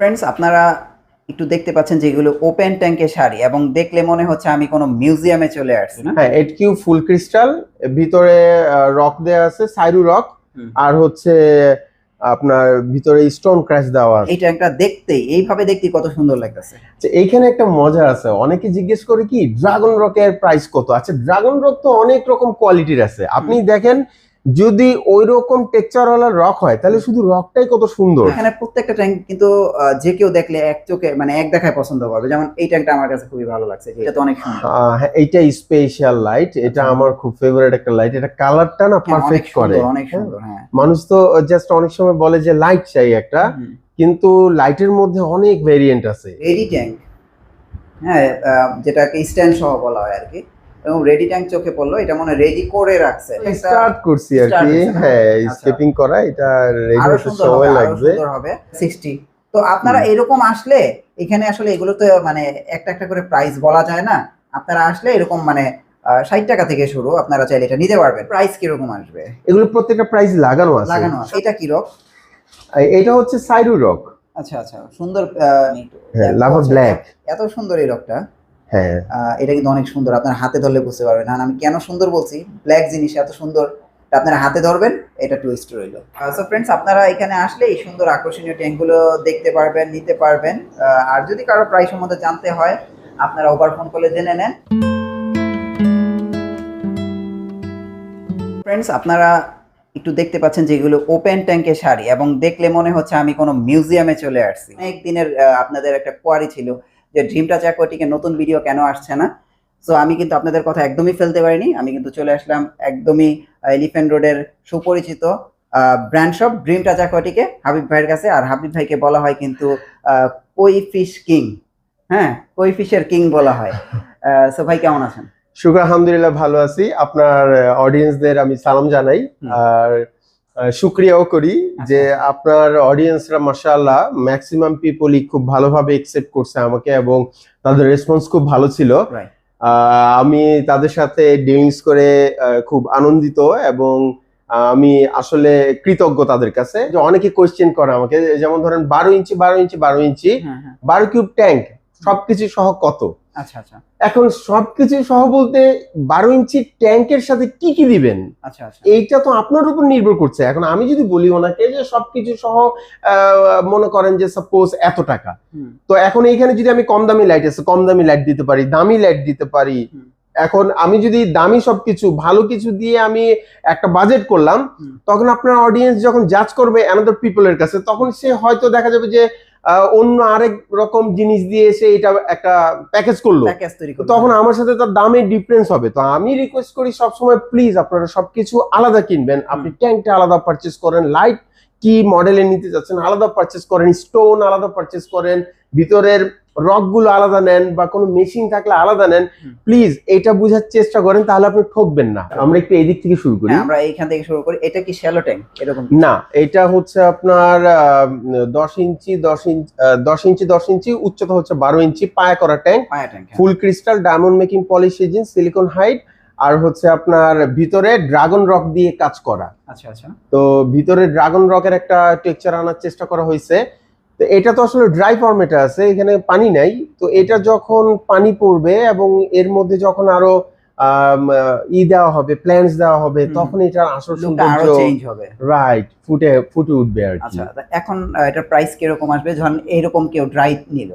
Friends আপনারা একটু দেখতে পাচ্ছেন যে এগুলো ওপেন ট্যাঙ্কের শাড়ি এবং দেখলে মনে হচ্ছে আমি কোনো মিউজিয়ামে চলে আসছি না। হ্যাঁ এইট কিউ ফুল ক্রিস্টাল ভিতরে রক দেওয়া আছে সাইরু রক আর হচ্ছে আপনার ভিতরে স্টোন ক্র্যাশ দেওয়া আছে। এই ট্যাঙ্কটা দেখতেই এইভাবে দেখতে কত সুন্দর লাগতেছে। এইখানে একটা মজা আছে। অনেকে জিজ্ঞেস করে কি ড্রাগন রকের প্রাইস কত? আচ্ছা ড্রাগন রক তো অনেক রকম কোয়ালিটির আছে। আপনি দেখেন যদি ওই রকম টেক্সচারওয়ালা রক হয় তাহলে শুধু রকটাই কত সুন্দর। এখানে প্রত্যেকটা ট্যাঙ্ক কিন্তু যে কেউ দেখলে এক চোখে মানে এক দেখায় পছন্দ করবে। যেমন এই ট্যাঙ্কটা আমার কাছে খুবই ভালো লাগছে এটা তো অনেক সুন্দর। হ্যাঁ এইটা স্পেশাল লাইট এটা আচ্ছা। আমার খুব ফেভারিট একটা লাইট এটা কালারটা না হ্যাঁ, পারফেক্ট করে। অনেক সুন্দর হ্যাঁ। মানুষ তো জাস্ট অনেক সময় বলে যে লাইট চাই একটা কিন্তু লাইটের মধ্যে অনেক ভেরিয়েন্ট আছে। রেডি ট্যাঙ্ক হ্যাঁ যেটাকে স্ট্যান্ড সহ বলা হয় আর কি। এবং রেডি ট্যাঙ্ক চোখে পড়ল এটা মনে রেডি করে রাখছে। স্টার্ট করছি আর কি। হ্যাঁ। আচ্ছা। স্টেপিং করা এটা রেডি হতে সময় লাগবে। সুন্দর হবে। 60 তো আপনারা এরকম আসলে এখানে আসলে এগুলো তো মানে একটা একটা করে প্রাইস বলা যায় না। আপনারা আসলে এরকম মানে ষাট টাকা থেকে শুরু আপনারা চাইলে এটা নিতে পারবেন। প্রাইস কীরকম আসবে? এগুলো প্রত্যেকটা প্রাইস লাগানো আছে। লাগানো আছে। এটা কি রক? এটা হচ্ছে সাইরু রক। আচ্ছা আচ্ছা। সুন্দর হ্যাঁ, আচ্ছা, black। এত সুন্দর এই রকটা। হ্যাঁ। এটা কিন্তু অনেক সুন্দর। আপনার হাতে ধরলে বুঝতে পারবেন। আর আমি কেন সুন্দর বলছি? ব্ল্যাক জিনিস এত সুন্দর। আপনারা হাতে ধরবেন, এটা টুইস্ট রইল। সো ফ্রেন্ডস আপনারা এখানে আসলে এই সুন্দর আকর্ষণীয় ট্যাঙ্কগুলো দেখতে পারবেন, নিতে পারবেন। আর যদি কারও প্রাইস সম্বন্ধে জানতে হয়, আপনারা ওভার ফোন করলে জেনে নেন। ফ্রেন্ডস আপনারা একটু দেখতে পাচ্ছেন যে এগুলো ওপেন ট্যাঙ্কের শাড়ি এবং দেখলে মনে হচ্ছে আমি কোনো মিউজিয়ামে চলে আসছি। অনেক দিনের আপনাদের একটা কোয়ারি ছিল। যে ড্রিম টাচ অ্যাকোয়াটিকে নতুন ভিডিও কেন আসছে না? সো আমি কিন্তু আপনাদের কথা একদমই ফেলতে পারিনি। আমি কিন্তু চলে আসলাম একদমই এলিফ্যান্ট রোডের সুপরিচিত ব্র্যান্ড শপ ড্রিম টাচ অ্যাকোয়াটিকে হাবিব ভাইয়ের কাছে। আর হাবিব ভাইকে বলা হয় কিন্তু কই ফিশ কিং হ্যাঁ কই ফিশের কিং বলা হয়। সো ভাই কেমন আছেন? শুক্র আলহামদুলিল্লাহ ভালো আছি। আপনার অডিয়েন্সদের আমি সালাম জানাই। আর শুক্রিয়াও করি যে আপনার অডিয়েন্সরা মাশাআল্লাহ ম্যাক্সিমাম পিপলই খুব ভালোভাবে একসেপ্ট করছে আমাকে এবং তাদের রেসপন্স খুব ভালো ছিল। আমি তাদের সাথে ডিউইংস করে খুব আনন্দিত এবং আমি আসলে কৃতজ্ঞ তাদের কাছে। যে অনেকে কোয়েশ্চেন করে আমাকে যেমন ধরেন বারো ইঞ্চি বারো ইঞ্চি বারো ইঞ্চি হ্যাঁ হ্যাঁ। বারো কিউব ট্যাঙ্ক সবকিছু সহ কত? আচ্ছা আচ্ছা। এখন সবকিছু সহ বলতে বারো ইঞ্চি ট্যাঙ্কের সাথে কি কি দিবেন? আচ্ছা আচ্ছা। এইটা তো আপনার উপর নির্ভর করছে। এখন আমি যদি বলি ওনাকে যে সবকিছু সহ মনে করেন যে সাপোজ এত টাকা। তো এখন এইখানে যদি আমি কম দামি লাইট আছে কম দামি লাইট দিতে পারি দামি লাইট দিতে পারি এখন আমি যদি দামি সবকিছু ভালো কিছু দিয়ে আমি একটা বাজেট করলাম তখন আপনার অডিয়েন্স যখন জাজ করবে অ্যানাদার পিপলের কাছে তখন সে হয়তো দেখা যাবে যে অন্য আরেক রকম জিনিস দিয়ে এসে এটা একটা প্যাকেজ করল। প্যাকেজ তৈরি করবেন। তখন আমার সাথে তার দামে ডিফারেন্স হবে। তো আমি রিকোয়েস্ট করি সবসময় প্লিজ আপনারা সবকিছু আলাদা কিনবেন। আপনি ট্যাঙ্কটা আলাদা পারচেস করেন লাইট কি মডেলে নিতে যাচ্ছেন আলাদা পারচেস করেন স্টোন আলাদা পারচেস করেন ভিতরের রকগুলো আলাদা নেন বা কোনো মেশিন থাকলে আলাদা নেন প্লিজ এটা বোঝার চেষ্টা করেন তাহলে আপনি ঠকবেন না। আমরা একটু এদিক থেকে শুরু করি। হ্যাঁ, আমরা এইখান থেকে শুরু করি। এটা কি শ্যালো ট্যাঙ্ক এরকম না এটা হচ্ছে আপনার দশ ইঞ্চি দশ ইঞ্চি দশ ইঞ্চি দশ ইঞ্চি উচ্চতা হচ্ছে বারো ইঞ্চি পায়া করা ট্যাঙ্ক পায়া ট্যাঙ্ক হ্যাঁ। Full crystal diamond making polish agent silicon height আর হচ্ছে আপনার ভিতরে ড্রাগন রক দিয়ে কাজ করা। আচ্ছা আচ্ছা। তো ভিতরে ড্রাগন রকের একটা টেক্সচার আনার চেষ্টা করা হয়েছে। তো এটা তো আসলে ড্রাই ফর্মেটে আছে এখানে পানি নাই। তো এটা যখন পানি পড়বে এবং এর মধ্যে যখন আরও ই দেওয়া হবে প্ল্যান্স দেওয়া হবে তখন এটার আসল সৌন্দর্য চেঞ্জ হবে। রাইট ফুটে ফুটে উঠবে আর কি। আচ্ছা এখন এটা প্রাইস কীরকম আসবে? যখন এইরকম কেউ ড্রাই নিল।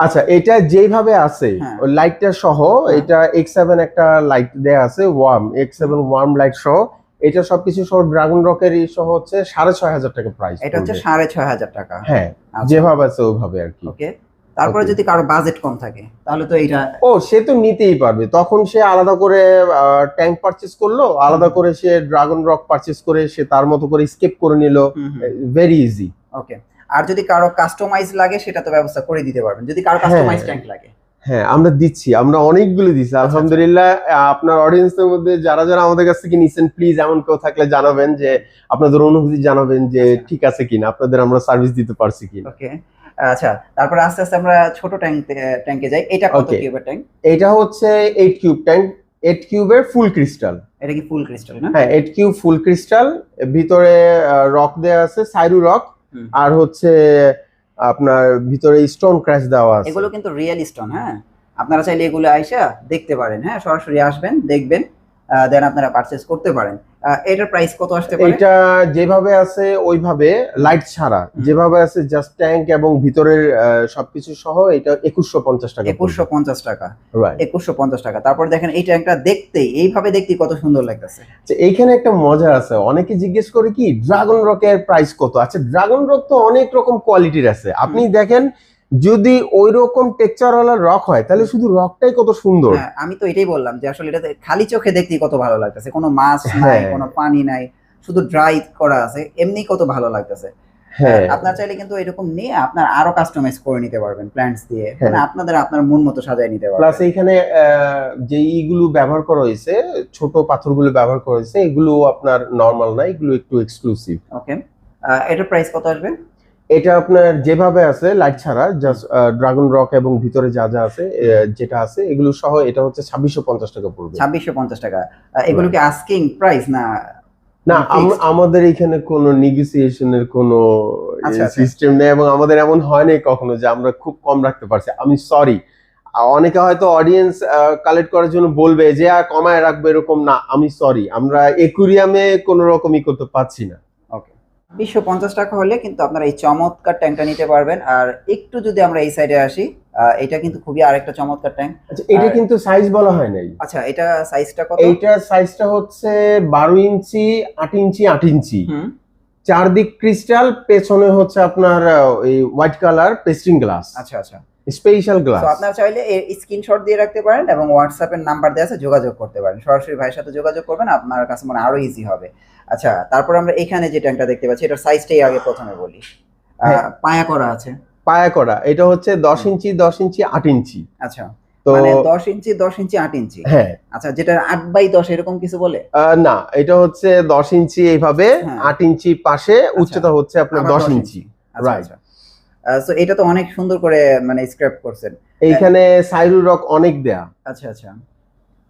আচ্ছা এটা যেভাবে আছে হ্যাঁ। লাইটটা সহ হ্যাঁ। এটা এক্স সেভেন একটা লাইট দেয়া আছে warm X seven warm light সহ। এটা সবকিছু সহ ড্রাগন রকের সহ হচ্ছে সাড়ে ছয় হাজার টাকা প্রাইস এটা হচ্ছে সাড়ে ছয় হাজার টাকা। হ্যাঁ আচ্ছা, যেভাবে আছে ওইভাবে আর কি। ওকে তারপরে যদি কারও বাজেট কম থাকে তাহলে তো এটা ও সে তো নিতেই পারবে। তখন সে আলাদা করে ট্যাঙ্ক পারচেস করল আলাদা করে সে ড্রাগন রক পারচেস করে সে তার মতো করে স্কেপ করে নিল। ভেরি ইজি ওকে আর যদি কারও কাস্টমাইজ লাগে সেটা তো ব্যবস্থা করে দিতে পারবেন। যদি কারও কাস্টমাইজ। ট্যাঙ্ক লাগে। হ্যাঁ আমরা দিচ্ছি আমরা অনেকগুলো দিচ্ছি আচ্ছা। আলহামদুলিল্লাহ আপনার অডিয়েন্সের মধ্যে যারা যারা আমাদের কাছ থেকে নিচ্ছেন প্লিজ এমন কেউ থাকলে জানাবেন যে আপনাদের অনুভূতি জানাবেন যে আচ্ছা। ঠিক আছে কিনা আপনাদের আমরা সার্ভিস দিতে পারছি কিনা ওকে আচ্ছা তারপরে আস্তে আস্তে আমরা ছোট ট্যাঙ্ক ট্যাঙ্কে যাই এটা কত. কিউবের ট্যাঙ্ক এটা হচ্ছে এইট কিউব ট্যাঙ্ক এইট কিউবের ফুল ক্রিস্টাল এটা কি ফুল ক্রিস্টাল না হ্যাঁ এইট কিউব ফুল ক্রিস্টাল ভিতরে রক দেওয়া আছে সাইরু রক। আর হচ্ছে আপনার ভিতরে স্টোন ক্র্যাশ দেওয়া আছে। এগুলো কিন্তু রিয়েল স্টোন হ্যাঁ? আপনারা চাইলে এগুলো আইসা দেখতে পারেন হ্যাঁ? সরাসরি আসবেন, দেখবেন। দেন আপনারা পারচেস করতে পারেন। এটার প্রাইস কত আসতে পারে? এটা যেভাবে আছে ওইভাবে লাইট ছাড়া। যেভাবে আছে জাস্ট ট্যাঙ্ক এবং ভিতরের সবকিছু সহ এটা একুশশো পঞ্চাশ টাকা একুশশো পঞ্চাশ টাকা। রাইট একুশশো পঞ্চাশ টাকা। তারপর দেখেন এই ট্যাঙ্কটা দেখতেই এইভাবে দেখতে কত সুন্দর লাগতেছে। আচ্ছা, এইখানে একটা মজা আছে। অনেকে জিজ্ঞেস করে কি ড্রাগন রকের প্রাইস কত? আচ্ছা ড্রাগন রক তো অনেক রকম কোয়ালিটির আছে। আপনি দেখেন যদি ওই রকম টেক্সচার ওয়ালা রক হয় তাহলে শুধু রকটাই কত সুন্দর। হ্যাঁ, আমি তো এটাই বললাম যে আসলে এটাতে খালি চোখে দেখতেই কত ভালো লাগতেছে। কোনো মাছ নাই হ্যাঁ। কোনো পানি নাই শুধু ড্রাই করা আছে এমনি কত ভালো লাগতেছে। হ্যাঁ। আপনার চাইলে কিন্তু এরকম নিয়ে আপনার আরও কাস্টমাইজ করে নিতে পারবেন প্ল্যান্টস দিয়ে। হ্যাঁ। মানে আপনাদের আপনার মন মতো সাজায় নিতে পারবেন। প্লাস এইখানে যে ইগুলো ব্যবহার করা হয়েছে ছোট পাথরগুলো ব্যবহার করা হয়েছে এগুলো আপনার নর্মাল না এগুলো একটু এক্সক্লুসিভ ওকে এটার প্রাইস কত আসবে? এটা আপনার যেভাবে আছে লাইট ছাড়া জাস্ট ড্রাগন রক এবং ভিতরে যা যা আছে যেটা আছে এগুলো সহ এটা হচ্ছে ছাব্বিশশো পঞ্চাশ টাকা পড়বে। ছাব্বিশশো পঞ্চাশ টাকা। এগুলো কি আস্কিং প্রাইস না না আমাদের এখানে কোনো নেগোসিয়েশনের কোনো আচ্ছা, আচ্ছা। সিস্টেম নেই এবং আমাদের এমন হয় নাই কখনো যে আমরা খুব কম রাখতে পারছি। আমি সরি অনেকে হয়তো অডিয়েন্স কালেক্ট করার জন্য বলবে যে আর কমায় রাখবে? এরকম না। আমি সরি আমরা একুরিয়ামে কোনো রকমই করতে পারছি না। বিশশো পঞ্চাশ টাকা হলে কিন্তু আপনারা এই চমৎকার ট্যাঙ্কটা নিতে পারবেন। আর একটু যদি আমরা এই সাইডে আসি এটা কিন্তু খুবই আরেকটা চমৎকার ট্যাঙ্ক। আচ্ছা এটা কিন্তু সাইজ বলা হয় নাই। আচ্ছা এটা সাইজটা কত? এইটার সাইজটা হচ্ছে বারো ইঞ্চি আট ইঞ্চি আট ইঞ্চি। হুম। চারদিক ক্রিস্টাল পেছনে হচ্ছে আপনার এই হোয়াইট কালার পেস্টিং গ্লাস আচ্ছা আচ্ছা। স্পেশাল গ্লাস তো আপনারা চাইলে স্ক্রিনশট দিয়ে রাখতে পারেন এবং হোয়াটসঅ্যাপের নাম্বার দেওয়া আছে যোগাযোগ করতে পারেন। সরাসরি ভাইয়ের সাথে যোগাযোগ করবেন আপনার কাছে মনে আরও ইজি হবে। আচ্ছা তারপর আমরা এখানে যে ট্যাঙ্কটা দেখতে পাচ্ছি এটার সাইজটাই আগে প্রথমে বলি। হ্যাঁ। পায়া করা আছে। পায়া করা এটা হচ্ছে দশ ইঞ্চি দশ ইঞ্চি আট ইঞ্চি। আচ্ছা তো মানে দশ ইঞ্চি দশ ইঞ্চি আট ইঞ্চি? হ্যাঁ। আচ্ছা যেটা আট বাই দশ এরকম কিছু বলে? না এটা হচ্ছে দশ ইঞ্চি এইভাবে হ্যাঁ। আট ইঞ্চি পাশে উচ্চতা হচ্ছে আপনার দশ 10 ইঞ্চি। আচ্ছা Right. আচ্ছা। সো এটা তো অনেক সুন্দর করে মানে স্ক্র্যাপ করছেন। এইখানে সাইরু রক অনেক দেয়া। আচ্ছা আচ্ছা।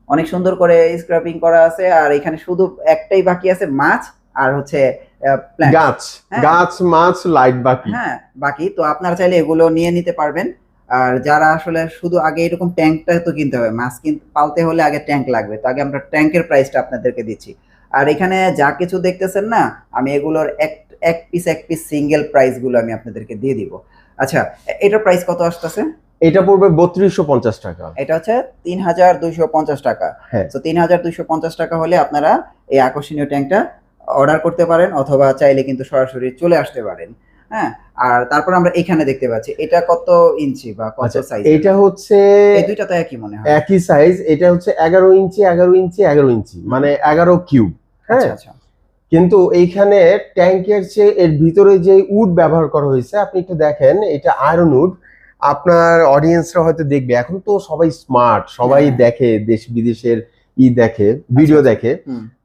অনেক সুন্দর করে স্ক্র্যাপিং করা আছে আর এখানে শুধু একটাই বাকি আছে মাছ আর হচ্ছে গাছ। হ্যাঁ। গাছ মাছ লাইট বাকি। হ্যাঁ বাকি। তো আপনারা চাইলে এগুলো নিয়ে নিতে পারবেন। আর যারা আসলে শুধু আগে এরকম ট্যাঙ্কটা তো কিনতে হবে মাছ কিনতে পালতে হলে আগে ট্যাঙ্ক লাগবে। তো আগে আমরা ট্যাঙ্কের প্রাইসটা আপনাদেরকে দিচ্ছি। আর এখানে যা কিছু দেখতেছেন না আমি এগুলোর এক এক পিস এক পিস সিঙ্গেল প্রাইসগুলো আমি আপনাদেরকে দিয়ে দিব। আচ্ছা এটার প্রাইস কত আসতেছে? এটা পড়বে বত্রিশশো পঞ্চাশ টাকা। এটা হচ্ছে তিন হাজার দুইশো পঞ্চাশ টাকা। হ্যাঁ। তো তিন হাজার দুইশো পঞ্চাশ টাকা হলে আপনারা এই আকর্ষণীয় ট্যাঙ্কটা অর্ডার করতে পারেন অথবা চাইলে কিন্তু সরাসরি চলে আসতে পারেন। হ্যাঁ? আর তারপর আমরা এখানে দেখতে পাচ্ছি এটা কত ইঞ্চি বা কত আচ্ছা সাইজ এটা হচ্ছে এই দুইটা তো একই মনে হয়। একই সাইজ এটা হচ্ছে এগারো ইঞ্চি এগারো ইঞ্চি এগারো ইঞ্চি মানে এগারো কিউব হ্যাঁ? আচ্ছা আচ্ছা। কিন্তু এইখানে ট্যাঙ্কের চেয়ে এর ভিতরে যে উড ব্যবহার করা হয়েছে আপনি একটু দেখেন এটা আয়রন উড আপনার অডিয়েন্সরা হয়তো দেখবে। এখন তো সবাই স্মার্ট সবাই হ্যাঁ। দেখে দেশ বিদেশের ই দেখে ভিডিও আচ্ছা। দেখে।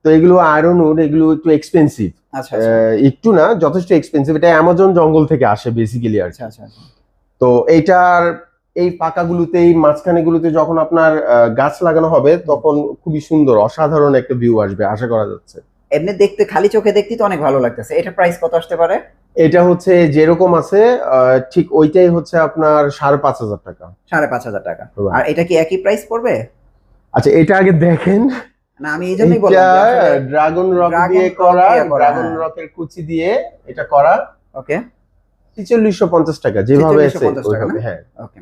তো এগুলো আয়রন উড এগুলো একটু এক্সপেন্সিভ আচ্ছা আচ্ছা। একটু না যথেষ্ট এক্সপেন্সিভ এটা অ্যামাজন জঙ্গল থেকে আসে বেসিক্যালি আর আচ্ছা আচ্ছা আচ্ছা। তো এইটার এই পাকাগুলোতে এই মাঝখানেগুলোতে যখন আপনার গাছ লাগানো হবে তখন খুবই সুন্দর অসাধারণ একটা ভিউ আসবে আশা করা যাচ্ছে। এমনি দেখতে খালি চোখে দেখতে তো অনেক ভালো লাগতেছে। এটা প্রাইস কত আসতে পারে? এটা হচ্ছে যেরকম আছে ঠিক ওইটাই হচ্ছে আপনার সাড়ে পাঁচ হাজার টাকা। সাড়ে পাঁচ হাজার টাকা। আর এটা কি একই প্রাইস পড়বে? আচ্ছা এটা আগে দেখেন। না আমি এই জন্যই বললাম ড্রাগন রক দিয়ে করা ড্রাগন হ্যাঁ। রকের কুচি দিয়ে এটা করা। ওকে। ছিচল্লিশশো পঞ্চাশ টাকা যেভাবে আছে 4650 হ্যাঁ। ওকে।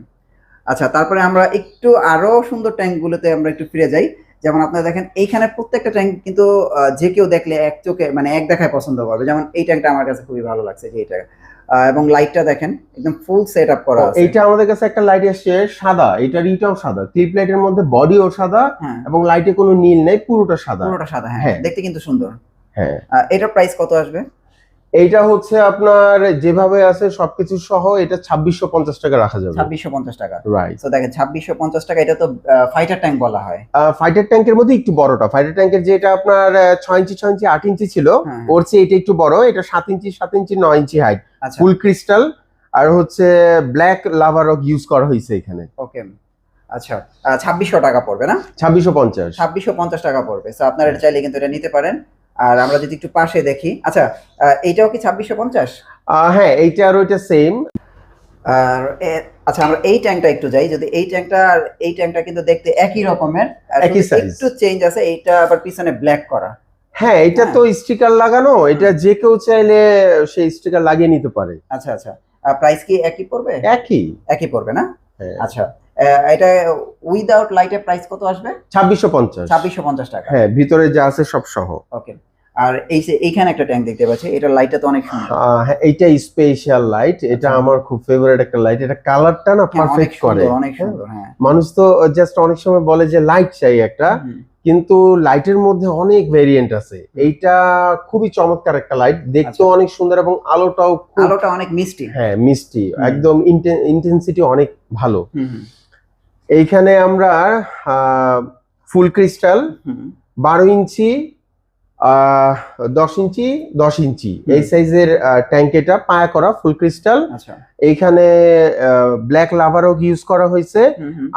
আচ্ছা তারপরে আমরা একটু আরও সুন্দর ট্যাঙ্কগুলোতে আমরা একটু ফিরে যাই। যেমন আপনারা দেখেন এইখানে প্রত্যেকটা ট্যাঙ্ক কিন্তু যে কেউ দেখলে এক চোখে মানে এক দেখায় পছন্দ করবে। যেমন এই ট্যাঙ্কটা আমার কাছে খুবই ভালো লাগছে যে এটা আহ, এবং লাইটটা দেখেন একদম ফুল সেট আপ করা আছে। এইটা আমাদের কাছে একটা লাইট এসছে সাদা এটার ইটাও সাদা। ক্লিপ লাইটের মধ্যে বডিও সাদা হ্যাঁ। এবং লাইটে কোনো নীল নেই পুরোটা সাদা। পুরোটা সাদা হ্যাঁ হ্যাঁ। দেখতে কিন্তু সুন্দর। হ্যাঁ। এটার প্রাইস কত আসবে? এইটা হচ্ছে আপনার যেভাবে আছে সবকিছু সহ এটা ছাব্বিশশো পঞ্চাশ টাকা রাখা যাবে। ছাব্বিশশো পঞ্চাশ টাকা। রাইট তো দেখেন ছাব্বিশশো পঞ্চাশ টাকা এটা তো ফাইটার ট্যাঙ্ক বলা হয়। ফাইটার ট্যাঙ্কের মধ্যে একটু বড়টা। ফাইটার ট্যাঙ্কের যেটা আপনার ছয় ইঞ্চি ছয় ইঞ্চি আট ইঞ্চি ছিল হ্যাঁ। ওর চেয়ে এটা একটু বড়। এটা সাত ইঞ্চি সাত ইঞ্চি নয় ইঞ্চি হাইট ফুল ক্রিস্টাল আর হচ্ছে ব্ল্যাক লাভার রক ইউজ করা হয়েছে এখানে। ওকে আচ্ছা। ছাব্বিশশো টাকা পড়বে না? ছাব্বিশশো পঞ্চাশ। ছাব্বিশশো পঞ্চাশ টাকা পড়বে। তো আপনারা এটা চাইলে কিন্তু এটা নিতে পারেন। আর আমরা যদি একটু পাশে দেখি আচ্ছা এইটাও কি ছাব্বিশশো পঞ্চাশ? হ্যাঁ এইটা আর ওইটা সেম আর আচ্ছা আমরা এই ট্যাঙ্কটা একটু যাই যদি এই ট্যাঙ্কটা আর এই ট্যাঙ্কটা কিন্তু দেখতে একই রকমের একই একটু চেঞ্জ আছে এইটা আবার পিছনে ব্ল্যাক করা। হ্যাঁ এটা তো স্টিকার লাগানো এটা যে কেউ চাইলে সেই স্টিকার লাগিয়ে নিতে পারে। আচ্ছা আচ্ছা। প্রাইস কি একই পড়বে? একই। একই পড়বে না? হ্যাঁ। আচ্ছা এটা উইদাউট লাইটের প্রাইস কত আসবে? ছাব্বিশশো পঞ্চাশ। ছাব্বিশশো পঞ্চাশ টাকা। হ্যাঁ ভিতরে যা আছে সব সহ। ওকে আর এই যে এইখানে একটা ট্যাঙ্ক দেখতে পাচ্ছি এটা লাইটটা তো অনেক সুন্দর। হ্যাঁ, এইটা স্পেশাল লাইট এটা আচ্ছা। আমার খুব ফেভারিট একটা লাইট এটা কালারটা না হ্যাঁ, পারফেক্ট করে সুন্দর অনেক সুন্দর হ্যাঁ। মানুষ তো জাস্ট অনেক সময় বলে যে লাইট চাই একটা কিন্তু লাইটের মধ্যে অনেক ভেরিয়েন্ট আছে। এইটা খুবই চমৎকার একটা লাইট দেখতেও আচ্ছা। অনেক সুন্দর এবং আলোটাও আলোটা অনেক মিষ্টি। হ্যাঁ মিষ্টি। একদম ইন্টেন্সিটি অনেক ভালো। এইখানে আমরা ফুল ক্রিস্টাল বারো ইঞ্চি দশ ইঞ্চি দশ ইঞ্চি। এই সাইজের ট্যাঙ্ক এটা পায়া করা ফুল ক্রিস্টাল। আচ্ছা। এইখানে ব্ল্যাক লাভারক ইউজ করা হয়েছে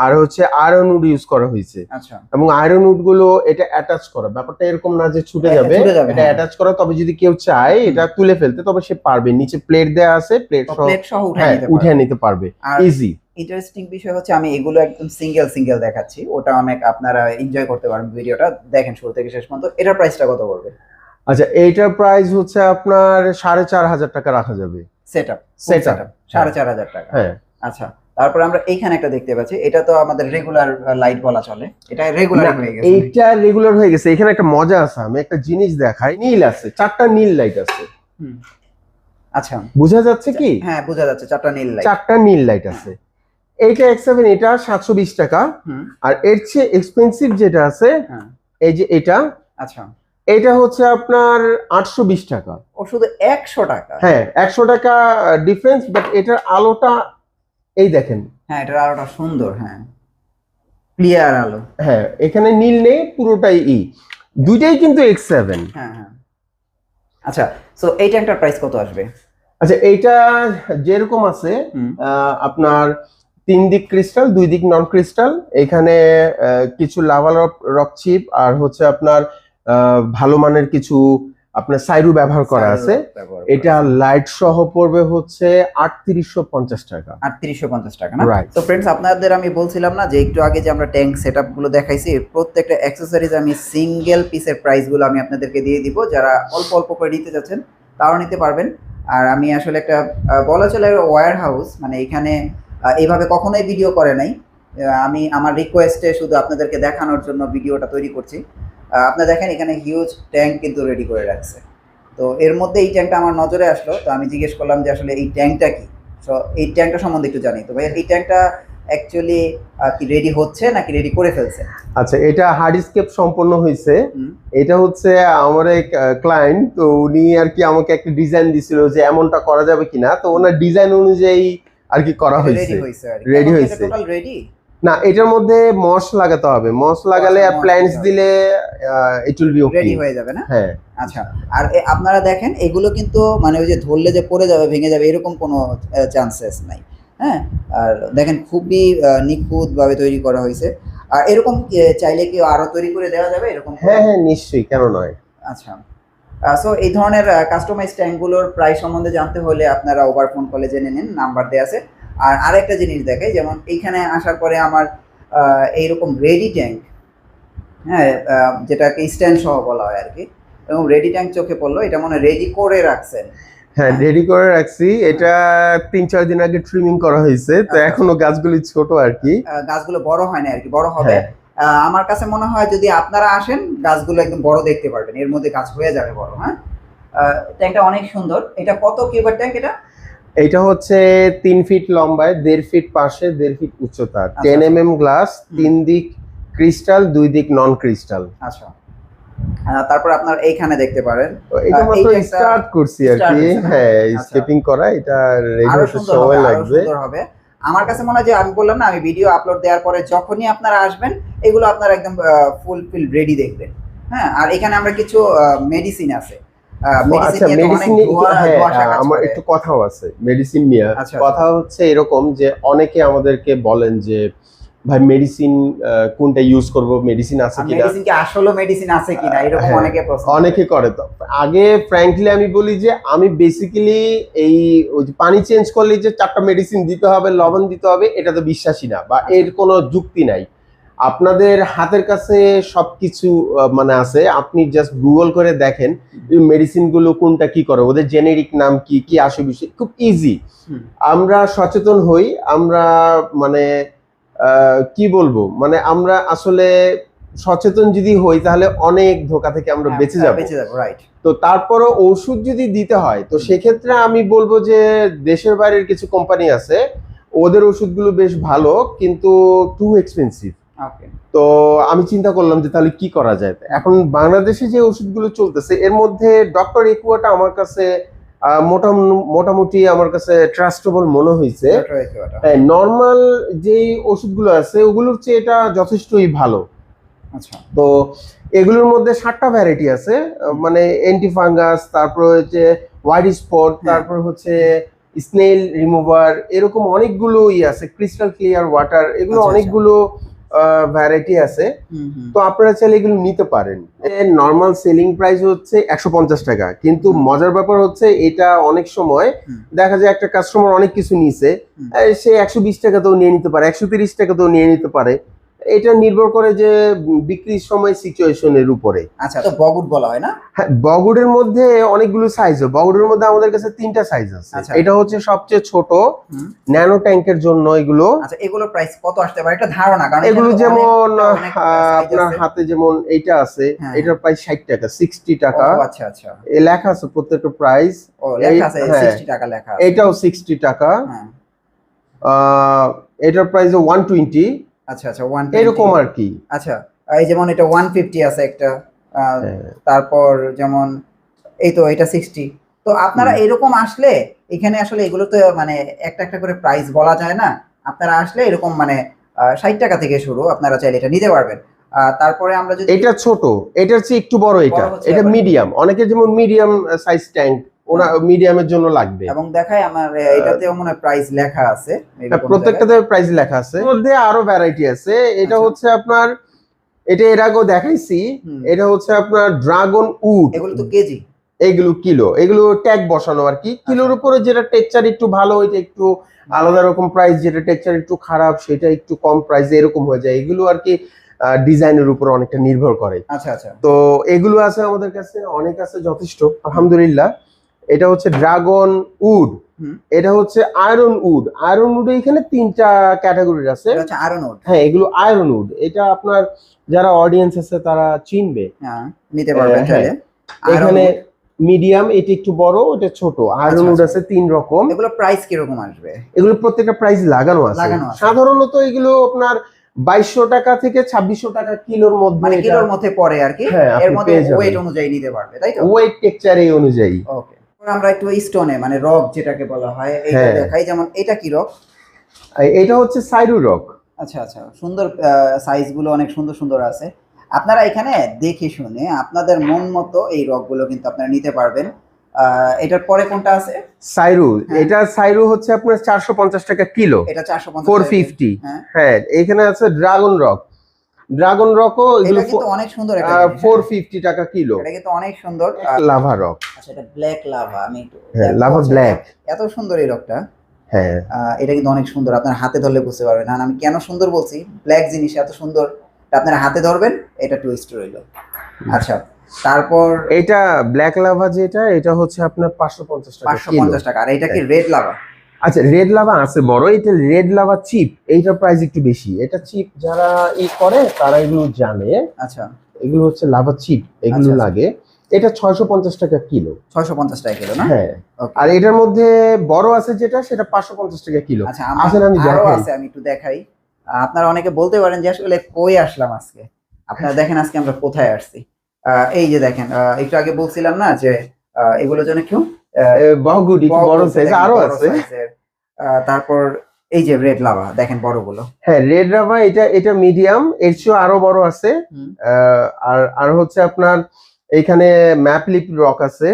আর হচ্ছে আয়রন উড ইউজ করা হয়েছে। আচ্ছা। এবং আয়রন উডগুলো এটা অ্যাটাচ করা। ব্যাপারটা এরকম না যে ছুটে যাবে। এটা হ্যাঁ। অ্যাটাচ করা তবে যদি কেউ চায় এটা তুলে ফেলতে তবে সে পারবে। নিচে প্লেট দেয়া আছে প্লেট সহ উঠে হ্যাঁ নিতে পারবে। ইজি ইন্টারেস্টিং বিষয় হচ্ছে আমি এগুলো একদম সিঙ্গেল সিঙ্গেল দেখাচ্ছি। ওটা অনেক আপনারা এনজয় করতে পারবেন ভিডিওটা। দেখেন শুরু থেকে শেষ পর্যন্ত। এটার প্রাইসটা কত পড়বে? আচ্ছা এইটার প্রাইস হচ্ছে আপনার সাড়ে চার হাজার টাকা রাখা যাবে। সেট আপ সেট আপ সাড়ে চার হাজার টাকা। হ্যাঁ। আচ্ছা তারপর আমরা এইখানে একটা দেখতে পাচ্ছি। এটা তো আমাদের রেগুলার লাইট বলা চলে। এটা রেগুলার হয়ে গেছে। এইটা রেগুলার হয়ে গেছে। এখানে একটা মজা আছে। আমি একটা জিনিস দেখাই। নীল আছে। চারটা নীল লাইট আছে। হুম। আচ্ছা। বোঝা যাচ্ছে কি? হ্যাঁ বোঝা যাচ্ছে। চারটা নীল লাইট চারটা নীল লাইট আছে। এইটা এক্স সেভেন এটা সাতশো বিশ টাকা। আর এর চেয়ে এক্সপেন্সিভ যেটা আছে হ্যাঁ। এই যে এটা আচ্ছা। এটা হচ্ছে আপনার আটশো বিশ টাকা। ও শুধু একশো টাকা? হ্যাঁ একশো টাকা ডিফারেন্স বাট এটার আলোটা এই দেখেন। হ্যাঁ এটার আলোটা সুন্দর হ্যাঁ। ক্লিয়ার আলো। হ্যাঁ এখানে নীল নেই পুরোটাই ই। দুইটাই কিন্তু এক্স সেভেন হ্যাঁ হ্যাঁ। আচ্ছা সো এই ট্যাঙ্কটার প্রাইস কত আসবে? আচ্ছা এইটা যেরকম আছে আপনার তিন দিক ক্রিস্টাল দুই দিক নন ক্রিস্টাল এখানে কিছু লাভা রক চিপ আর হচ্ছে আপনার ভালো মানের কিছু আপনার সাইরু ব্যবহার করা আছে। এটা লাইট সহ পড়বে হচ্ছে আটত্রিশশো পঞ্চাশ টাকা। আটত্রিশশো পঞ্চাশ টাকা না? তো ফ্রেন্ডস আপনাদের আমি বলছিলাম না যে একটু আগে যে আমরা ট্যাঙ্ক সেটগুলো দেখাইছি প্রত্যেকটা অ্যাক্সেসরিজ আমি সিঙ্গেল পিসের প্রাইসগুলো আমি আপনাদেরকে দিয়ে দিব। যারা অল্প অল্প করে নিতে যাচ্ছেন তাও নিতে পারবেন। আর আমি আসলে একটা বলা চলে ওয়ার হাউস মানে এখানে এইভাবে কখনোই ভিডিও করে নাই। আমি আমার রিকোয়েস্টে শুধু আপনাদেরকে দেখানোর জন্য ভিডিওটা তৈরি করছি। আপনারা দেখেন এখানে হিউজ ট্যাঙ্ক কিন্তু রেডি করে রাখছে। তো এর মধ্যে এই ট্যাঙ্কটা আমার নজরে আসলো। তো আমি জিজ্ঞেস করলাম যে আসলে এই ট্যাঙ্কটা কি? সো এই ট্যাঙ্কটা সম্বন্ধে একটু জানি। তো ভাই এই ট্যাঙ্কটা অ্যাকচুয়ালি কি রেডি হচ্ছে নাকি রেডি করে ফেলছে? আচ্ছা এটা হার্ডস্কেপ সম্পন্ন হয়েছে। এটা হচ্ছে আমার এক ক্লায়েন্ট তো উনি আর কি আমাকে একটা ডিজাইন দিছিল যে এমনটা করা যাবে কিনা। তো ওনার ডিজাইন অনুযায়ী আর কি করা হয়েছে। রেডি হয়েছে। আর না এটার মধ্যে মস লাগাতে হবে। মস লাগালে moss প্ল্যান্টস দিলে it will be okay ready হয়ে যাবে না? হ্যাঁ। আচ্ছা আর আপনারা দেখেন এগুলো কিন্তু মানে ওই যে ধরলে যে পড়ে যাবে ভেঙে যাবে এরকম কোনো চান্সেস নাই। হ্যাঁ? আর দেখেন খুবই নিখুঁত ভাবে তৈরি করা হয়েছে। আর এরকম চাইলে কি আরও তৈরি করে দেওয়া যাবে এরকম হ্যাঁ হ্যাঁ নিশ্চয়ই কেন নয়। আচ্ছা। সো এই ধরনের কাস্টমাইজ ট্যাঙ্কগুলোর প্রাইস সম্বন্ধে জানতে হলে আপনারা ওভার ফোন কলে জেনে নিন নাম্বার দেওয়া আছে। আর আরেকটা জিনিস দেখে যেমন এইখানে আসার পরে আমার এইরকম রেডি ট্যাঙ্ক হ্যাঁ যেটাকে স্ট্যান্ড সহ বলা হয় আর কি এবং রেডি ট্যাঙ্ক চোখে পড়ল এটা মনে রেডি করে রাখছেন। হ্যাঁ রেডি করে রাখছি এটা তিন চার দিন আগে ট্রিমিং করা হয়েছে তো আচ্ছা। এখনও গাছগুলি ছোট আর কি গাছগুলো বড় হয় না আর কি বড় হবে। হ্যাঁ। আমার কাছে মনে হয় যদি আপনারা আসেন গাছগুলো একদম বড় দেখতে পারবেন। এর মধ্যে গাছ হয়ে যাবে বড় হ্যাঁ? ট্যাঙ্কটা অনেক সুন্দর। এটা কত কিউবার ট্যাঙ্ক এটা? এটা হচ্ছে তিন ফিট লম্বায় দেড় ফিট পাশে দেড় ফিট উচ্চতা। টেন এম এম গ্লাস তিন দিক ক্রিস্টাল দুই দিক নন ক্রিস্টাল আচ্ছা তারপর আপনার এইখানে দেখতে পারেন। এটা মাত্র স্টার্ট করছি আর কি। হ্যাঁ আচ্ছা। স্টেপিং করা এটা সময় লাগবে। সুন্দর হবে। আমার কাছে মনে হয় যে আমি বললাম না আমি ভিডিও আপলোড দেওয়ার পরে যখনই আপনারা আসবেন এগুলো আপনারা একদম ফুলফিল রেডি দেখবেন। হ্যাঁ আর এখানে আমরা কিছু মেডিসিন আছে। আচ্ছা হ্যাঁ আমার একটু কথাও আছে মেডিসিন নিয়ে। আচ্ছা, কথা হচ্ছে এরকম যে অনেকে আমাদেরকে বলেন যে ভাই মেডিসিন কোনটা ইউজ করব মেডিসিন আছে কিনা? মেডিসিন কি আসলে মেডিসিন আছে কিনা? এরকম হ্যাঁ, অনেকে প্রশ্ন অনেকে করে তো। আগে ফ্র্যাঙ্কলি আমি বলি যে আমি বেসিক্যালি এই ওই যে পানি চেঞ্জ করলে যে চারটা মেডিসিন দিতে হবে লবণ দিতে হবে এটা তো বিশ্বাসী না বা এর কোনো যুক্তি নাই। আপনাদের হাতের কাছে সবকিছু মানে আছে। আপনি জাস্ট গুগল করে দেখেন মেডিসিনগুলো কোনটা কি করে ওদের জেনেরিক নাম কি কি আসে বিষয় খুব ইজি আমরা সচেতন হই আমরা মানে কি বলব? মানে আমরা আসলে সচেতন যদি হই তাহলে অনেক ধোকা থেকে আমরা হ্যাঁ, বেঁচে হ্যাঁ, যাব। বেঁচে যাব রাইট তো তারপরও ওষুধ যদি দিতে হয় তো সেক্ষেত্রে আমি বলব যে দেশের বাইরের কিছু কোম্পানি আছে ওদের ওষুধগুলো বেশ ভালো কিন্তু টু এক্সপেন্সিভ তো আমি চিন্তা করলাম যে তাহলে কি করা যায়? এখন বাংলাদেশে যে ওষুধগুলো চলতেছে এর মধ্যে ডক্টর একুয়াটা আমার কাছে মোটামুটি আমার কাছে ট্রাস্টেবল মনে হয়েছে নর্মাল যেই ওষুধগুলো আছে ওগুলোর চেয়ে এটা যথেষ্টই ভালো আচ্ছা তো এগুলোর মধ্যে সাতটা ভ্যারাইটি আছে মানে অ্যান্টিফাঙ্গাস তারপর হচ্ছে হোয়াইট স্পট হ্যাঁ। তারপর হচ্ছে স্নেল রিমুভার এরকম অনেকগুলো ই আছে ক্রিস্টাল ক্লিয়ার ওয়াটার এগুলো আচ্ছা, আচ্ছা। অনেকগুলো ভ্যারাইটি আছে। তো আপনারা চাইলে এগুলো নিতে পারেন। নর্মাল সেলিং প্রাইস হচ্ছে একশো পঞ্চাশ টাকা। কিন্তু মজার ব্যাপার হচ্ছে এটা অনেক সময় দেখা যায় একটা কাস্টমার অনেক কিছু নিছে। সে একশো বিশ টাকাতেও নিয়ে নিতে পারে একশো তিরিশ টাকাতেও নিয়ে নিতে পারে। এটা নির্ভর করে যে বিক্রির সময় সিচুয়েশনের উপরে। আচ্ছা তো বগুট বলা হয় না? হ্যাঁ বগুড়ের মধ্যে অনেকগুলো সাইজ বগুড়ের মধ্যে আমাদের কাছে তিনটা সাইজ আছে। আচ্ছা। এটা হচ্ছে সবচেয়ে ছোট ন্যানো ট্যাঙ্কের জন্য এগুলো। আচ্ছা এগুলোর প্রাইস কত আসতে পারে? একটা ধারণা কারণ এগুলো যেমন আপনার হাতে যেমন এইটা আছে হ্যাঁ। এটার প্রাইস ষাট টাকা সিক্সটি টাকা। আচ্ছা আচ্ছা। এ লেখা আছে প্রত্যেকটা প্রাইস ও লেখা আছে হ্যাঁ। 60 টাকা লেখা এটাও সিক্সটি টাকা। হ্যাঁ। আহ, এটার প্রাইস ওয়ান টোয়েন্টি আচ্ছা আচ্ছা 120 এরকম আর কি। আচ্ছা এই যেমন এটা 150 আছে একটা হ্যাঁ। তারপর যেমন এই তো এটা 60 তো আপনারা এরকম আসলে এখানে আসলে এগুলো তো মানে একটা একটা করে প্রাইস বলা যায় না। আপনারা আসলে এরকম মানে ষাট টাকা থেকে শুরু আপনারা চাইলে এটা নিতে পারবেন। তারপরে আমরা যদি এটা ছোট এটার চেয়ে একটু বড় এটা। এটা মিডিয়াম অনেকে যেমন মিডিয়াম সাইজ ট্যাঙ্ক ওনা মিডিয়ামের জন্য লাগবে। এবং দেখাই আমার এটাতেও মনে প্রাইস লেখা আছে। হ্যাঁ, প্রত্যেকটাতে প্রাইস লেখা আছে। মধ্যে আরও ভ্যারাইটি আছে। এটা আচ্ছা। হচ্ছে আপনার এটা এর আগেও দেখাইছি। এটা হচ্ছে আপনার ড্রাগন উড এগুলো তো কেজি। এগুলো কিলো এগুলো ট্যাগ বসানো আর কি। কিলোর আচ্ছা। উপরে যেটা টেক্সচার একটু ভালো ওইটা একটু আলাদা রকম প্রাইস যেটা টেক্সচার একটু খারাপ সেটা একটু কম প্রাইস এরকম হয়ে যায়। এগুলো আর কি ডিজাইনের উপর অনেকটা নির্ভর করে। আচ্ছা আচ্ছা। তো এগুলো আছে আমাদের কাছে অনেক আছে যথেষ্ট আলহামদুলিল্লাহ। এটা হচ্ছে ড্রাগন উড। এটা হচ্ছে আয়রন উড। আয়রন উড এখানে তিনটা ক্যাটাগরির আছে। আরও নোট হ্যাঁ এগুলো আয়রন উড। এটা আপনার যারা অডিয়েন্স আছে তারা চিনবে। হ্যাঁ নিতে পারবেন হ্যাঁ। এখানে মিডিয়াম এটা একটু বড় এটা ছোট। আয়রন আচ্ছা, উড আচ্ছা। আছে তিন রকম। এগুলো প্রাইস কীরকম আসবে? এগুলো প্রত্যেকটা প্রাইস লাগানো আছে। সাধারণত এগুলো আপনার বাইশশো টাকা থেকে ছাব্বিশশো টাকা কিলোর মধ্যে মানে কিলোর মধ্যে পড়ে আর কি। হ্যাঁ, এর মধ্যে ওয়েট অনুযায়ী নিতে পারবে তাই তো? ওয়েট টেক্সচার এই অনুযায়ী। ওকে আমরা একটু স্টোনে মানে রক যেটাকে বলা হয় এইটা হ্যাঁ। দেখাই। যেমন এটা কি রক এটা হচ্ছে সাইরু রক আচ্ছা আচ্ছা। সুন্দর সাইজগুলো অনেক সুন্দর সুন্দর আছে। আপনারা এখানে দেখে শুনে আপনাদের মন মতো এই রকগুলো কিন্তু আপনারা নিতে পারবেন। আহ, এটার পরে কোনটা আছে? সাইরু। হ্যাঁ। এটা সাইরু হচ্ছে আপনার চারশো পঞ্চাশ টাকা কিলো। এটা চারশো ফোর ফিফটি হ্যাঁ। হ্যাঁ এখানে আছে ড্রাগন রক ড্রাগন রকও এগুলো কিন্তু অনেক সুন্দর একটা জিনিস, ফোর হ্যাঁ। ফিফটি টাকা কিলো। এটা কিন্তু অনেক সুন্দর। লাভা রক আচ্ছা এটা ব্ল্যাক লাভা আমি একটু হ্যাঁ, lava আচ্ছা, এত সুন্দর এই রকটা হ্যাঁ। এটা কিন্তু অনেক সুন্দর আপনার হাতে ধরলে বুঝতে পারবেন। না আমি কেন সুন্দর বলছি? ব্ল্যাক জিনিস এত সুন্দর আপনারা হাতে ধরবেন এটা টুইস্ট রইল। আচ্ছা তারপর এটা ব্ল্যাক লাভা যেটা এটা হচ্ছে আপনার পাঁচশো পঞ্চাশ টাকা পাঁচশো কিলো পঞ্চাশ টাকা আর এটা কি রেড লাভা আচ্ছা রেড লাভা আছে বড় এটা রেড লাভা চিপ এইটার প্রাইস একটু বেশি। এটা চিপ যারা ই করে তারা এগুলো জানে। আচ্ছা। এগুলো হচ্ছে লাভা চিপ এগুলো আচ্ছা, আচ্ছা। লাগে। এটা ছয়শো পঞ্চাশ টাকা কিলো। ছয়শো পঞ্চাশ টাকা কিলো না? হ্যাঁ। আর এটার মধ্যে বড় আছে যেটা সেটা পাঁচশো পঞ্চাশ টাকা কিলো। আচ্ছা আমি আরও আছে আমি একটু দেখাই। আপনারা অনেকে বলতে পারেন যে আসলে কই আসলাম আজকে? আপনারা দেখেন আজকে আমরা কোথায় আসছি। এই যে দেখেন একটু আগে বলছিলাম না যে এগুলো যেন কেউ বহুগুড বড় সাইজ আরও আছে। তারপর এই যে রেড লাভা দেখেন বড়গুলো। হ্যাঁ রেড রাভা এটা এটা মিডিয়াম এর চেয়েও আরও বড় আছে। আর আর হচ্ছে আপনার এখানে ম্যাপ লিপ রক আছে।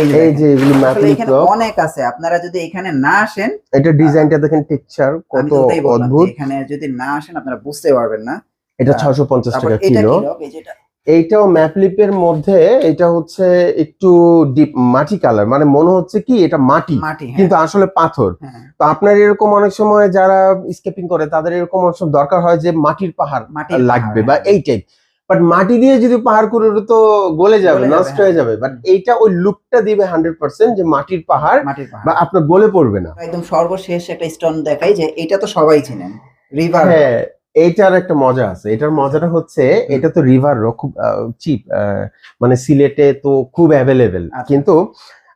এই যে এই যে এগুলো এখানে রক অনেক আছে। আপনারা যদি এখানে না আসেন এটা ডিজাইনটা দেখেন টেক্সচার কত অদ্ভুত। এখানে যদি না আসেন আপনারা বুঝতে পারবেন না। এটা আহ, ছশো পঞ্চাশ তারপর টাকা কিলো। এটা এইটাও ম্যাপলিপের মধ্যে এটা হচ্ছে একটু ডিপ মাটি কালার মানে মনে হচ্ছে কি এটা মাটি মাটি হ্যাঁ। কিন্তু আসলে পাথর। হ্যাঁ। তো আপনার এরকম অনেক সময় যারা স্কেপিং করে তাদের এরকম অনেক দরকার হয় যে মাটির পাহাড় লাগবে বা হ্যাঁ। এই টাইপ বাট মাটি দিয়ে যদি পাহাড় করে তো গলে যাবে নষ্ট হয়ে। যাবে। বাট এইটা ওই লুকটা দিবে হান্ড্রেড পার্সেন্ট যে মাটির পাহাড় মাটির পাহাড়। বা আপনার গলে পড়বে না। একদম সর্বশেষ একটা স্টোন দেখাই যে এটা তো সবাই চিনেন রিভার হ্যাঁ। এইটার একটা মজা আছে। এটার মজাটা হচ্ছে এটা তো রিভার খুব চিপ মানে সিলেটে তো খুব অ্যাভেলেবেল আচ্ছা। কিন্তু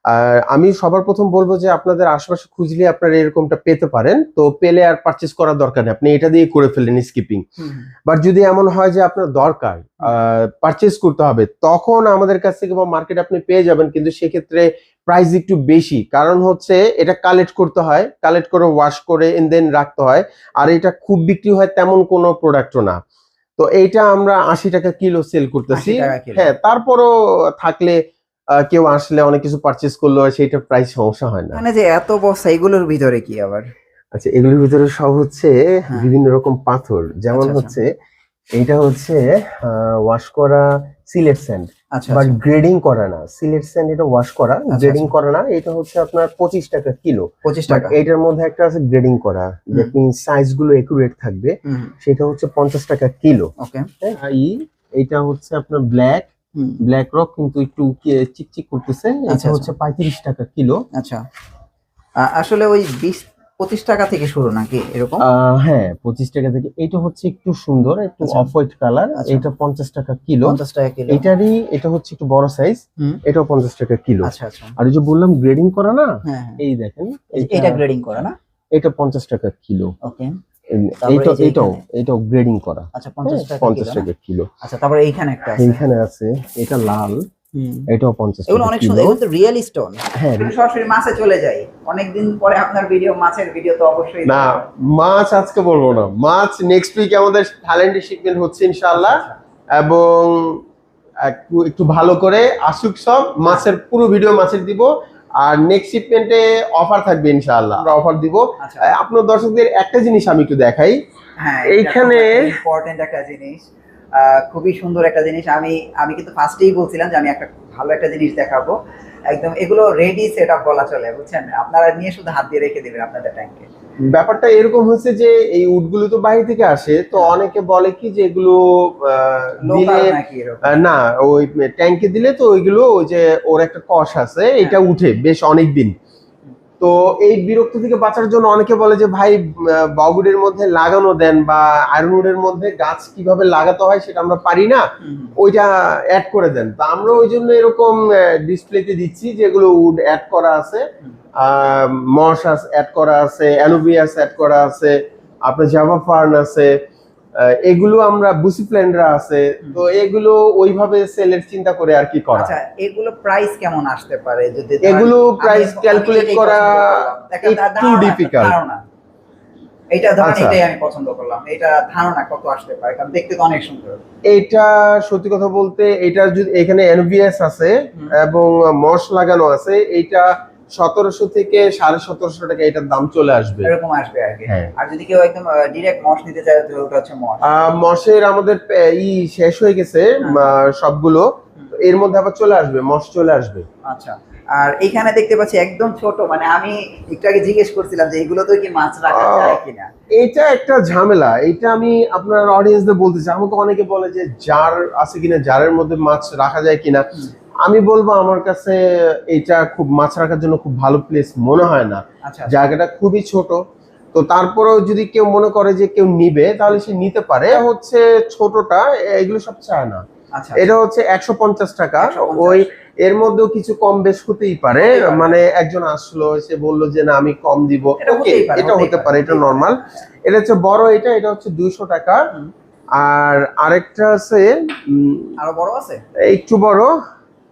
আহ, আমি সবার প্রথম বলব যে আপনাদের আশেপাশে খুঁজলে আপনারা এরকমটা পেতে পারেন। তো পেলে আর পারচেস করার দরকার নেই। আপনি এটা দিয়ে করে ফেলেন স্কিপিং বাট যদি এমন হয় যে আপনার দরকার পারচেস করতে হবে তখন আমাদের কাছ থেকে বা মার্কেট আপনি পেয়ে যাবেন। কিন্তু সেক্ষেত্রে প্রাইস একটু বেশি। কারণ হচ্ছে এটা কালেক্ট করতে হয় কালেক্ট করে ওয়াশ করে দেন রাখতে হয়। আর এটা খুব বিক্রি হয় তেমন কোনো প্রোডাক্টও না। তো এইটা আমরা আশি টাকা কিলো সেল করতেছি। 80 টাকা কিলো। হ্যাঁ তারপরও থাকলে কেউ আসলে অনেক কিছু পারচেস করল সেইটা প্রাইস সমস্যা হয় না। মানে যে এত বস্তা এগুলোর ভিতরে কি আবার? আচ্ছা এগুলোর ভিতরে সব হচ্ছে হ্যাঁ। বিভিন্ন রকম পাথর। যেমন আচ্ছা, আচ্ছা। হচ্ছে এইটা হচ্ছে ওয়াশ করা সিলেট স্যান্ড বাট গ্রেডিং করা না। সিলেট স্যান্ড এটা ওয়াশ করা গ্রেডিং আচ্ছা। করা না এটা হচ্ছে আপনার পঁচিশ টাকা কিলো। পঁচিশ টাকা। এটার মধ্যে একটা আছে গ্রেডিং করা। দ্যাট মিনস সাইজগুলো একুরেট থাকবে। সেটা হচ্ছে পঞ্চাশ টাকা কিলো। ওকে এই এইটা হচ্ছে আপনার ব্ল্যাক ব্ল্যাক রক কিন্তু একটু চিকচিক করতেছে। আচ্ছা, এটা আচ্ছা। হচ্ছে পঁয়ত্রিশ টাকা কিলো। আচ্ছা। আসলে ওই বিশ পঁচিশ টাকা থেকে শুরু নাকি এরকম? হ্যাঁ পঁচিশ টাকা থেকে। এটা হচ্ছে একটু সুন্দর একটু। Off white colour. এটা পঞ্চাশ টাকা কিলো। পঞ্চাশ টাকা কিলো। এটারই এটা হচ্ছে একটু বড় সাইজ। এটাও পঞ্চাশ টাকা কিলো। আচ্ছা আচ্ছা। আর এই যে বললাম গ্রেডিং করা না? হ্যাঁ হ্যাঁ। এই দেখেন এটা গ্রেডিং করা না? এটা পঞ্চাশ টাকা কিলো। ওকে এইটা এটাও এটাও গ্রেডিং করা। আচ্ছা পঞ্চাশ টাকা পঞ্চাশ কিলো না? টাকা কিলো। আচ্ছা তারপরে এইখানে একটা আছে। এইখানে আছে এটা লাল হুম। এটাও পঞ্চাশ এগুলো অনেক সুন্দর এগুলো তো রিয়েল স্টোন হ্যাঁ সরাসরি মাছে চলে যাই অনেকদিন পরে আপনার ভিডিও মাছের ভিডিও তো অবশ্যই না মাছ আজকে বলব না। মাছ নেক্সট উইক আমাদের থাইল্যান্ডে শিপমেন্ট হচ্ছে ইনশাআল্লাহ। আচ্ছা, এবং একটু একটু ভালো করে আসুক সব। মাছের পুরো ভিডিও মাছের দিব। আর নেক্সট শিপমেন্টে অফার থাকবে ইনশাআল্লাহ। আমরা অফার দিব। আচ্ছা। আপনার দর্শকদের একটা জিনিস আমি একটু দেখাই। হ্যাঁ এইখানে- ইম্পর্টেন্ট একটা জিনিস। খুবই সুন্দর একটা জিনিস। আমি আমি কিন্তু ফার্স্টেই বলছিলাম যে আমি একটা ভালো একটা জিনিস দেখাবো। একদম এগুলো রেডি সেট আপ বলা চলে বুঝছেন? আপনারা নিয়ে শুধু হাত দিয়ে রেখে দেবেন আপনাদের ট্যাঙ্কে ব্যাপারটা এরকম হচ্ছে যে এই উডগুলো তো বাইরে থেকে আসে তো অনেকে বলে কি যে এগুলো দিলে না ওই ট্যাঙ্কে দিলে তো ওইগুলো ওই যে ওর একটা কষ আছে এটা উঠে বেশ অনেক দিন তো এই বিরক্ত থেকে বাঁচার জন্য অনেকে বলে যে ভাই বাউগুডের মধ্যে লাগানো দেন বা আয়রনউডের মধ্যে গাছ কীভাবে লাগাতে হয় সেটা আমরা পারি না। ওইটা অ্যাড করে দেন। তো আমরা ওই জন্য এরকম ডিসপ্লেতে দিচ্ছি যেগুলো উড অ্যাড করা আছে। মশ অ্যাড করা আছে অ্যানোভিয়াস অ্যাড করা আছে আপনার জাভা ফার্ন আছে এগুলো আমরা বুসিপ্ল্যান্ডরা আছে তো এগুলো ওইভাবে সেলের চিন্তা করে আর কি করা আচ্ছা এগুলো প্রাইস কেমন আসতে পারে যদি এগুলো প্রাইস এটাই করা। একটু difficult। ধারণা। ধরেন আচ্ছা। এটাই আমি পছন্দ করলাম এটা ধারণা কত আসতে পারে কারণ দেখতে তো অনেক সুন্দর এইটা সত্যি কথা বলতে এটা যদি এখানে এনভিএস আছে এবং মশ লাগানো আছে এইটা সতেরোশো থেকে সাড়ে সতেরোশো টাকা এটার দাম চলে আসবে। এরকম আসবে আর কি। হ্যাঁ। আর যদি কেউ একদম ডিরেক্ট মশ নিতে চায় তাহলে ওটা হচ্ছে মশ। মশের আমাদের ই শেষ হয়ে গেছে আহ, সবগুলো। এর মধ্যে আবার চলে আসবে মশ চলে আসবে। আচ্ছা। আর এখানে দেখতে পাচ্ছি একদম ছোট মানে আমি একটু আগে জিজ্ঞেস করছিলাম যে এগুলো তো কি মাছ রাখা যায় কিনা? এটা একটা ঝামেলা। এটা আমি আপনার অডিয়েন্সদের বলতে চাই। আমাকে অনেকে বলে যে জার আছে কিনা জারের মধ্যে মাছ রাখা যায় কিনা। আমি বলব আমার কাছে এটা খুব মাছ রাখার জন্য খুব ভালো প্লেস মনে হয় না। আচ্ছা জায়গাটা খুবই ছোট। তো তারপরেও যদি কেউ মনে করে যে কেউ নিবে তাহলে সে নিতে পারে। হচ্ছে ছোটটা এগুলো সব চায় না। আচ্ছা। এটা হচ্ছে একশো পঞ্চাশ টাকা। ওই এর মধ্যেও কিছু কম বেশ হতেই পারে। মানে একজন আসলো সে বলল যে না আমি কম দিব। এটা হতে পারে। এটা নর্মাল এটা হচ্ছে বড় এটা এটা হচ্ছে দুইশো টাকা। আর আরেকটা আছে আরও বড় আছে? একটু বড়।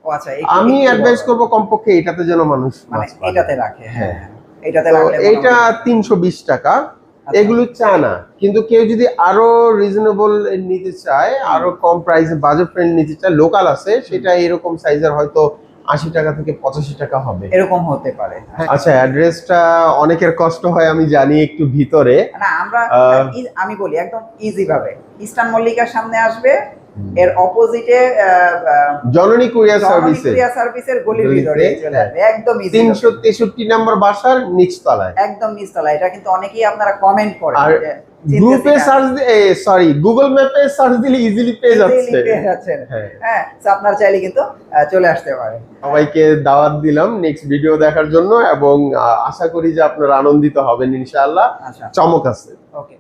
ও আচ্ছা আমি অ্যাডভাইস। করব কমপক্ষে এটাতে যেন মানুষ মানে এটাতে রাখে হ্যাঁ হ্যাঁ। এটাতে তো রাখলে এইটা মোটামুটি- তিনশো বিশ টাকা। আচ্ছা। এগুলো চায় না। কিন্তু কেউ যদি আরও রিজনেবল নিতে চায় আরও কম প্রাইসে বাজেট ফ্রেন্ড নিতে চায় লোকাল আছে সেটা এরকম সাইজের হয়তো আশি টাকা থেকে পঁচাশি টাকা হবে। এরকম হতে পারে। আচ্ছা অ্যাড্রেসটা অনেকের কষ্ট হয় আমি জানি একটু ভিতরে। না আমরা আমি বলি একদম ইজি ভাবে। ইস্টার্ন মল্লিকার সামনে আসবে এর অপোজিটে জননী কুরিয়ার সার্ভিসে। সার্ভিসের গলির ভিতরে চলে আসবে। একদম ইজি তিনশো তেষট্টি নম্বর বাসার নিচতলায়। একদম নিচতলা এটা কিন্তু অনেকেই আপনারা কমেন্ট করেন আর গ্রুপে সার্চ সরি গুগল ম্যাপে সার্চ দিলে ইজিলি পেয়ে যাচ্ছে। হ্যাঁ। হ্যাঁ তো আপনারা চাইলে কিন্তু চলে আসতে পারেন। সবাইকে দাওয়াত দিলাম নেক্সট ভিডিও দেখার জন্য এবং আশা করি যে আপনারা আনন্দিত হবেন ইনশাআল্লাহ। আচ্ছা। চমক আছে। ওকে